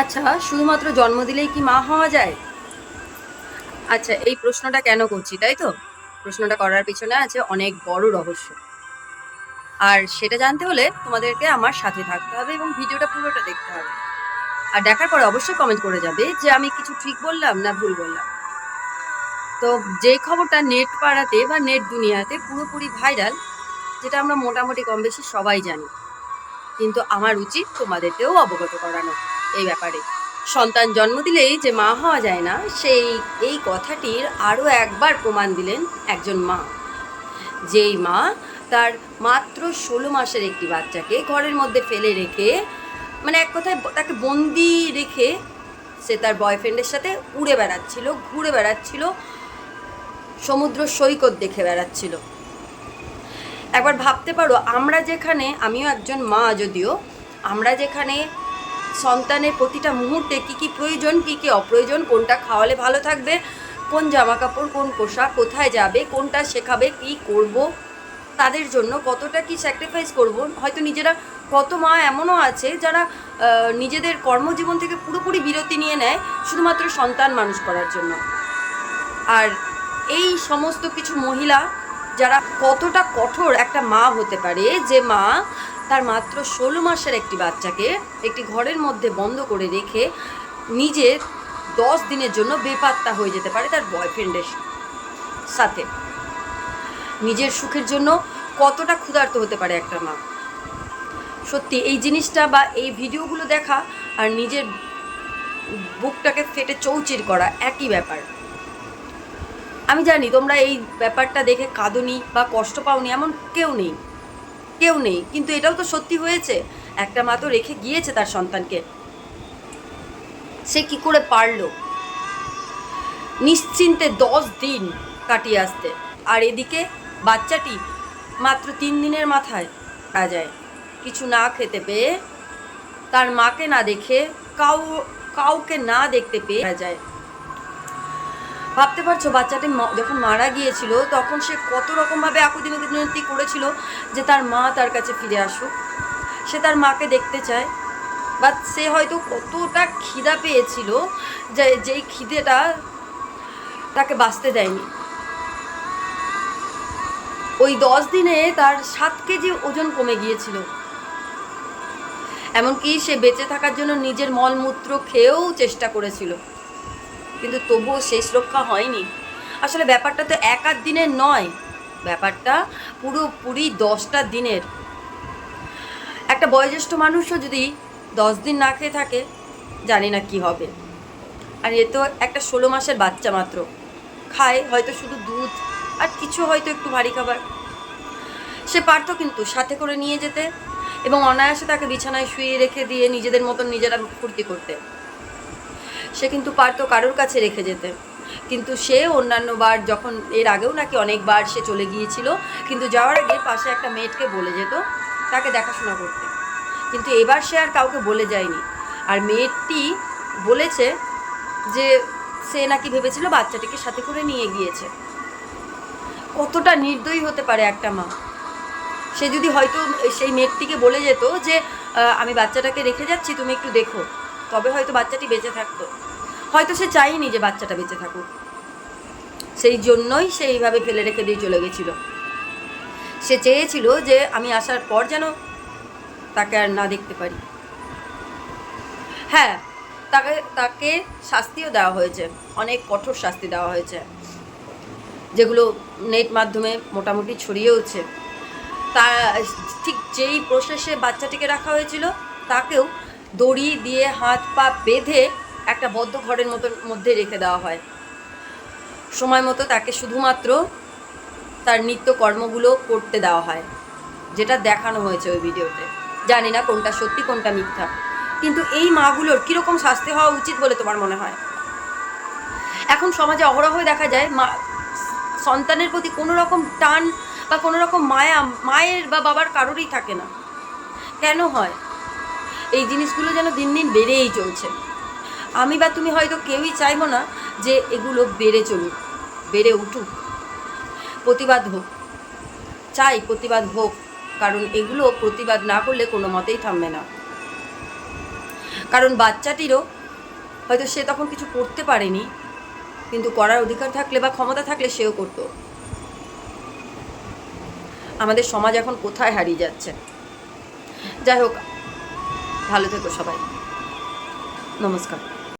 আচ্ছা শুধুমাত্র জন্ম দিলেই কি মা হওয়া যায়? আচ্ছা এই প্রশ্নটা কেন করছি, তাই তো? প্রশ্নটা করার পিছনে আছে অনেক বড় রহস্য। আর সেটা জানতে হলে তোমাদেরকে আমার সাথে থাকতে হবে এবং ভিডিওটা পুরোটা দেখতে হবে। আর দেখার পরে অবশ্যই কমেন্ট করে যাবে যে আমি কিছু ঠিক বললাম না ভুল বললাম। তো যে খবরটা নেট পাড়াতে বা নেট দুনিয়াতে পুরোপুরি ভাইরাল যেটা আমরা মোটামুটি কম বেশি সবাই জানি। কিন্তু আমার উচিত তোমাদেরকেও অবগত করানো এই ব্যাপারে। সন্তান জন্ম দিলেই যে মা হওয়া যায় না, সেই, এই কথাটির আরও একবার প্রমাণ দিলেন একজন মা। যেই মা তার মাত্র ষোলো মাসের একটি বাচ্চাকে ঘরের মধ্যে ফেলে রেখে মানে এক কথায় তাকে বন্দি রেখে সে তার বয়ফ্রেন্ডের সাথে উড়ে বেড়াচ্ছিল, ঘুরে বেড়াচ্ছিল, সমুদ্র সৈকত দেখে বেড়াচ্ছিল। একবার ভাবতে পারো, আমরা যেখানে, আমিও একজন মা যদিও, আমরা যেখানে সন্তানের প্রতিটা মুহূর্তে কি কি প্রয়োজন, কি কি অপ্রয়োজন, কোনটা খাওয়ালে ভালো থাকবে, কোন জামা কাপড় কোন পোশাক কোথায় যাবে, কোনটা শেখাবে, কি করব, তাদের জন্য কতটা কি স্যাক্রিফাইস করব, হয়তো নিজেরা কত মা এমনও আছে যারা নিজেদের কর্মজীবন থেকে পুরোপুরি বিরতি নিয়ে নেয় শুধুমাত্র সন্তান মানুষ করার জন্য। আর এই সমস্ত কিছু মহিলা যারা কতটা কঠোর একটা মা হতে পারে, যে মা তার মাত্র ষোলো মাসের একটি বাচ্চাকে একটি ঘরের মধ্যে বন্ধ করে রেখে নিজে দশ দিনের জন্য বেপাত্তা হয়ে যেতে পারে তার বয়ফ্রেন্ডের সাথে। নিজের সুখের জন্য কতটা ক্ষুধার্ত হতে পারে একটা মা। সত্যি, এই জিনিসটা বা এই ভিডিওগুলো দেখা আর নিজের বুকটাকে ফেটে চৌচির করা একই ব্যাপার। আমি জানি তোমরা এই ব্যাপারটা দেখে কাঁদনি বা কষ্ট পাওনি এমন কেউ নেই। কেউ নেই, কিন্তু এটাও তো সত্যি হয়েছে। একটা মা তো রেখে গিয়েছে তার সন্তানকে। সে কি করে পারল? নিশ্চিন্তে দশ দিন কাটিয়ে আসতে। আর এদিকে বাচ্চাটি মাত্র তিন দিনের মাথায় মারা যায়। কিছু না খেতে পেয়ে তার মাকে না দেখে কাউ, কাউকে না দেখতে পেয়ে যায়। ভাবতে পারছ, বাচ্চাটি যখন মারা গিয়েছিল, তখন সে কত রকমভাবে আকুতি মিনতি করেছিল যে তার মা তার কাছে ফিরে আসুক। সে তার মাকে দেখতে চায় বা সে হয়তো কতটা খিদা পেয়েছিল যে, যেই খিদেটা তাকে বাঁচতে দেয়নি। ওই দশ দিনে তার সাত কেজি ওজন কমে গিয়েছিল। এমনকি সে বেঁচে থাকার জন্য নিজের মলমূত্র খেয়েও চেষ্টা করেছিল। কিন্তু তবুও শেষ রক্ষা হয়নি। আসলে ব্যাপারটা তো এক আধ দিনের নয়। ব্যাপারটা পুরোপুরি দশটা দিনের। একটা বয়োজ্যেষ্ঠ মানুষও যদি দশ দিন না খেয়ে থাকে, জানি না কি হবে। আর এ তো একটা ষোলো মাসের বাচ্চা মাত্র। খায় হয়তো শুধু দুধ আর কিছু হয়তো একটু ভারী খাবার। সে পারতো কিন্তু সাথে করে নিয়ে যেতে এবং অনায়াসে তাকে বিছানায় শুয়ে রেখে দিয়ে নিজেদের মতন নিজেরা ফুর্তি করতে। সে কিন্তু পারতো কারোর কাছে রেখে যেতে। কিন্তু সে অন্যান্য বার যখন, এর আগেও নাকি অনেকবার সে চলে গিয়েছিল, কিন্তু যাওয়ার আগে পাশে একটা মেয়েটকে বলে যেত তাকে দেখাশোনা করতে। কিন্তু এবার সে আর কাউকে বলে যায়নি। আর মেয়েটি বলেছে যে, সে নাকি ভেবেছিল বাচ্চাটিকে সাথে করে নিয়ে গিয়েছে। কতটা নির্দয়ী হতে পারে একটা মা। সে যদি হয়তো সেই মেয়েটিকে বলে যেত যে আমি বাচ্চাটাকে রেখে যাচ্ছি, তুমি একটু দেখো। তবে হয়তো বাচ্চাটি বেঁচে থাকতো। হয়তো সে চায়নি যে বাচ্চাটা বেঁচে থাকুক। সেই জন্যই সে এইভাবে ফেলে রেখে দিয়ে চলে গেছিল। সে চেয়েছিল যে আমি আসার পর যেন তাকে আর না দেখতে পারি। হ্যাঁ তাকে তাকে শাস্তিও দেওয়া হয়েছে। অনেক কঠোর শাস্তি দেওয়া হয়েছে। যেগুলো নেট মাধ্যমে মোটামুটি ছড়িয়েওছে তা, ঠিক যেই প্রসেসে বাচ্চাটিকে রাখা হয়েছিল, তাকেও দড়ি দিয়ে হাত পা বেঁধে একটা বদ্ধ ঘরের মতো, মধ্যে রেখে দেওয়া হয়। সময় মতো তাকে শুধুমাত্র তার নিত্য কর্মগুলো করতে দেওয়া হয়, যেটা দেখানো হয়েছে ওই ভিডিওতে। জানি না কোনটা সত্যি, কোনটা মিথ্যা। কিন্তু এই মাগুলোর কীরকম শাস্তি হওয়া উচিত বলে তোমার মনে হয়? এখন সমাজে অহরহ দেখা যায়, মা, সন্তানের প্রতি কোনো রকম টান বা কোনো রকম মায়া, মায়ের বা বাবার কারোরই থাকে না। কেন হয়? এই জিনিসগুলো যেন দিন দিন বেড়েই চলছে। আমি বা তুমি হয়তো কেউই চাইব না যে এগুলো বেড়ে চলুক, বেড়ে উঠুক। প্রতিবাদ হোক, চাই প্রতিবাদ হোক, কারণ এগুলো প্রতিবাদ না করলে কোনো মতেই থামবে না। কারণ বাচ্চাটিরও হয়তো সে তখন কিছু করতে পারেনি, কিন্তু করার অধিকার থাকলে বা ক্ষমতা থাকলে সেও করতো। আমাদের সমাজ এখন কোথায় হারিয়ে যাচ্ছে? যাই হোক, ভালো থেকো সবাই। নমস্কার।